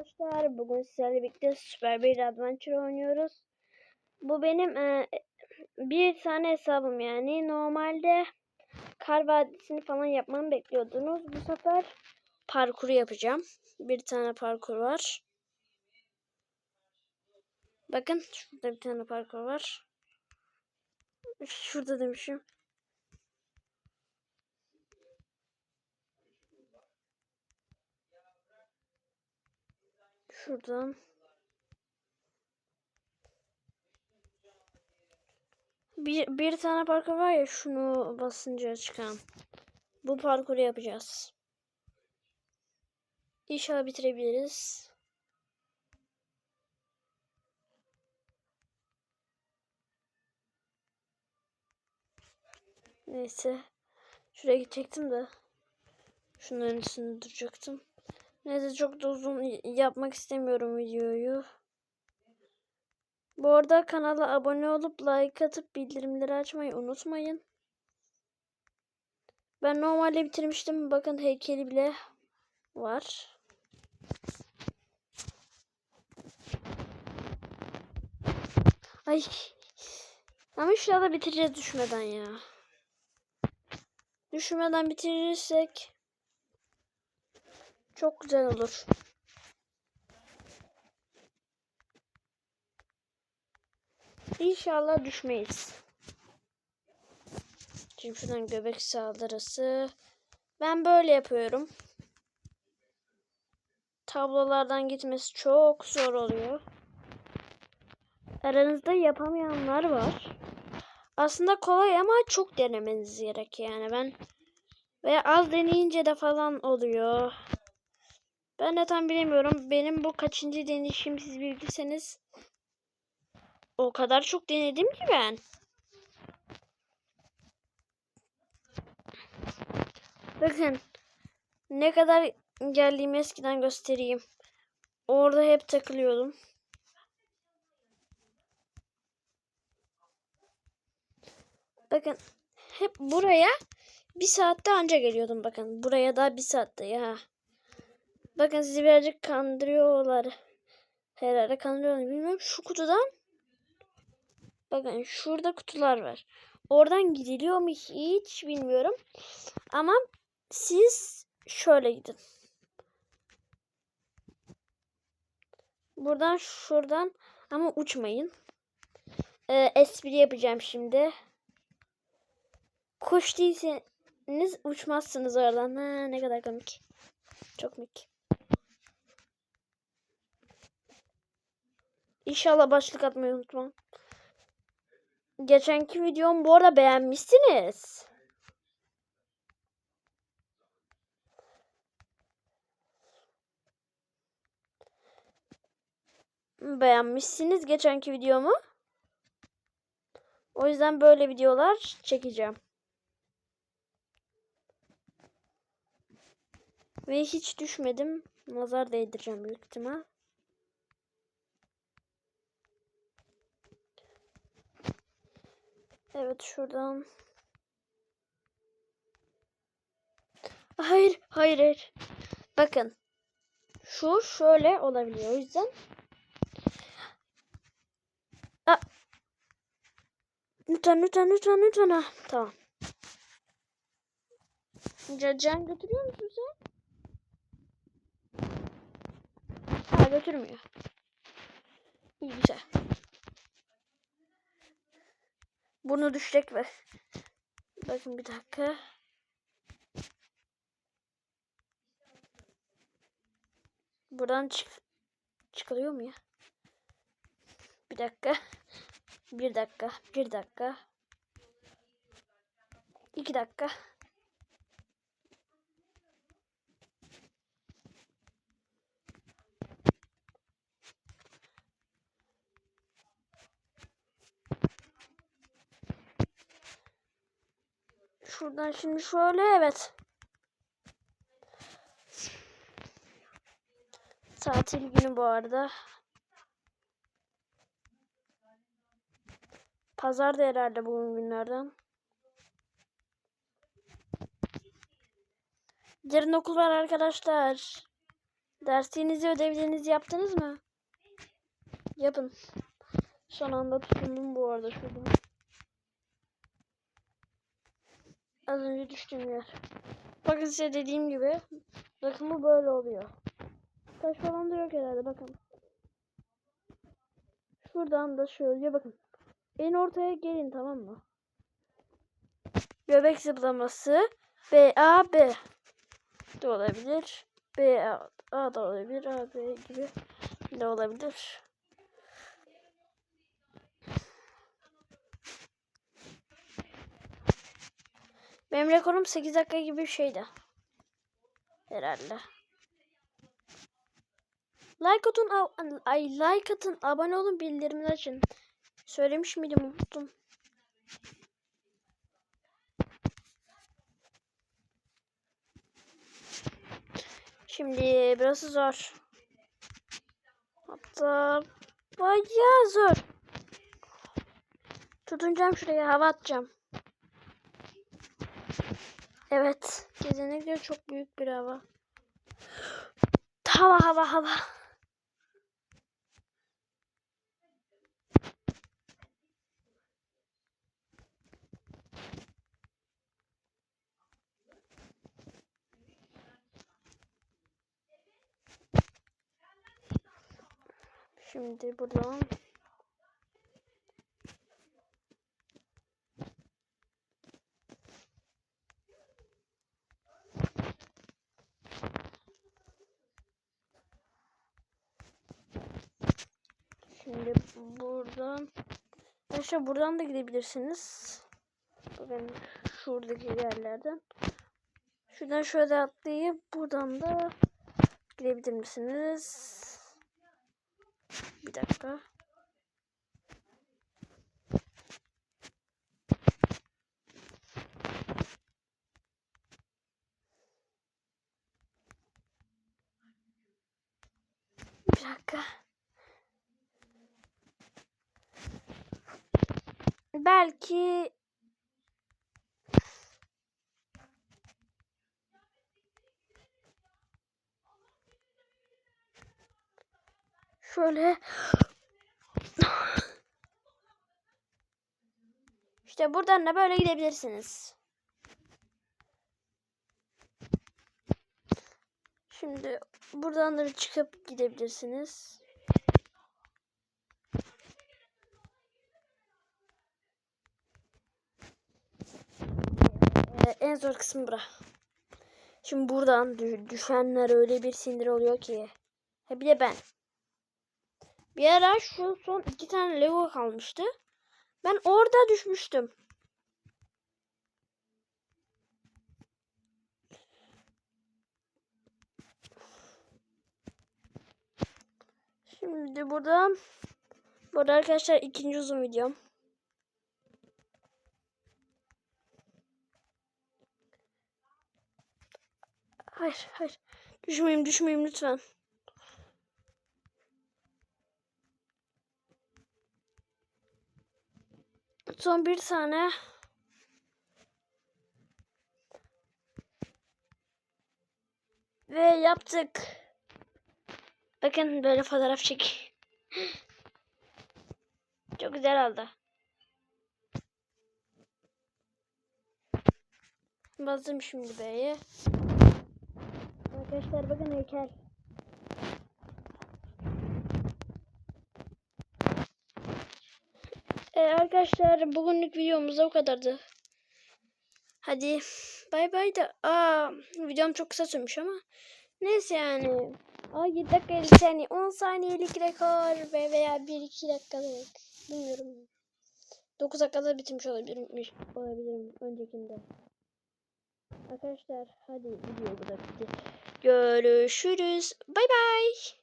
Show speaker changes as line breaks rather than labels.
arkadaşlar. Bugün sizlerle birlikte Super bir Adventure oynuyoruz. Bu benim e, bir tane hesabım yani. Normalde Kar Vadisi'ni falan yapmamı bekliyordunuz. Bu sefer parkuru yapacağım. Bir tane parkur var. Bakın şurada bir tane parkur var. Şurada demişim. Şuradan. Bir, bir tane parkur var ya şunu basınca çıkan. Bu parkuru yapacağız. İnşallah bitirebiliriz. Neyse. Şuraya gidecektim de. Şunların üstünde duracaktım. Neyse çok da uzun yapmak istemiyorum videoyu. Bu arada kanala abone olup like atıp bildirimleri açmayı unutmayın. Ben normalde bitirmiştim. Bakın heykeli bile var. Ay. Ama inşallah bitireceğiz düşmeden ya. Düşmeden bitirirsek çok güzel olur. İnşallah düşmeyiz. Şimdi şuradan göbek saldırısı. Ben böyle yapıyorum. Tablolardan gitmesi çok zor oluyor. Aranızda yapamayanlar var. Aslında kolay ama çok denemeniz gerek yani ben ve az deneyince de falan oluyor. Ben de tam bilemiyorum. Benim bu kaçıncı deneyişim siz bilirseniz o kadar çok denedim ki ben. Bakın ne kadar geldiğimi eskiden göstereyim. Orada hep takılıyordum. Bakın hep buraya bir saatte anca geliyordum bakın. Buraya da bir saatte ya. Bakın sizi birazcık kandırıyorlar. Herhalde kandırıyorlar. Bilmiyorum şu kutudan. Bakın şurada kutular var. Oradan gidiliyor mu hiç bilmiyorum. Ama siz şöyle gidin. Buradan şuradan ama uçmayın. Ee, espri yapacağım şimdi. Kuş değilseniz uçmazsınız oradan. Ha, ne kadar komik. Çok komik. İnşallah başlık atmayı unutmam. Geçenki videomu bu arada beğenmişsiniz. Beğenmişsiniz geçenki videomu. O yüzden böyle videolar çekeceğim. Ve hiç düşmedim. Nazar değdireceğim büyük ihtimal. Evet şuradan. Hayır, hayır, hayır. Bakın. Şu şöyle olabiliyor. O yüzden. Aa. Lütfen, lütfen, lütfen, lütfen. Ha, tamam. Can götürüyor musun sen? Ha götürmüyor. İyi güzel. Bunu düşecek ve bakın bir dakika. Buradan çık çıkılıyor mu ya? Bir dakika. Bir dakika. Bir dakika. İki dakika. Şuradan şimdi şöyle evet. Tatil günü bu arada. Pazar da herhalde bugün günlerden. Yarın okul var arkadaşlar. Dersinizi ödevlerinizi yaptınız mı? Yapın. Son anda tutundum bu arada şuradan. Az önce düştüğüm yer. Bakın size dediğim gibi bu böyle oluyor. Taş falan da yok herhalde bakın. Şuradan da şöyle bakın. En ortaya gelin tamam mı? Göbek zıplaması B A B de olabilir. B A, A da olabilir. A B gibi de olabilir. Benim rekorum 8 dakika gibi bir şeydi. Herhalde. Like atın, ay like atın, abone olun, bildirimleri açın. Söylemiş miydim unuttum. Şimdi burası zor. Hatta bayağı zor. Tutunacağım şuraya hava atacağım. Evet. Kesinlikle çok büyük bir hava. Hava hava hava. Şimdi buradan Şimdi buradan Arkadaşlar buradan da gidebilirsiniz. Bakın şuradaki yerlerden. Şuradan şöyle atlayıp buradan da gidebilir misiniz? Bir dakika. Bir dakika. Belki şöyle işte buradan da böyle gidebilirsiniz. Şimdi buradan da çıkıp gidebilirsiniz. En zor kısmı bura. Şimdi buradan dü- düşenler öyle bir sinir oluyor ki. Ha bir de ben. Bir ara şu son iki tane Lego kalmıştı. Ben orada düşmüştüm. Şimdi buradan burada arkadaşlar ikinci uzun videom. Hayır, hayır. Düşmeyeyim, düşmeyeyim lütfen. Son bir tane. Ve yaptık. Bakın böyle fotoğraf çek. Çok güzel oldu. Bastım şimdi B'ye. Arkadaşlar bakın heykel. Ee, arkadaşlar bugünlük videomuz da bu kadardı. Hadi bay bay da. Aa videom çok kısa sürmüş ama. Neyse yani. Aa 7 dakika 50 saniye 10 saniyelik rekor ve veya 1-2 dakikalık. Bilmiyorum. 9 dakikada bitmiş olabilirmiş. Olabilirim öncekinde. Arkadaşlar hadi video bu da bitti. Görüşürüz. Bay bay.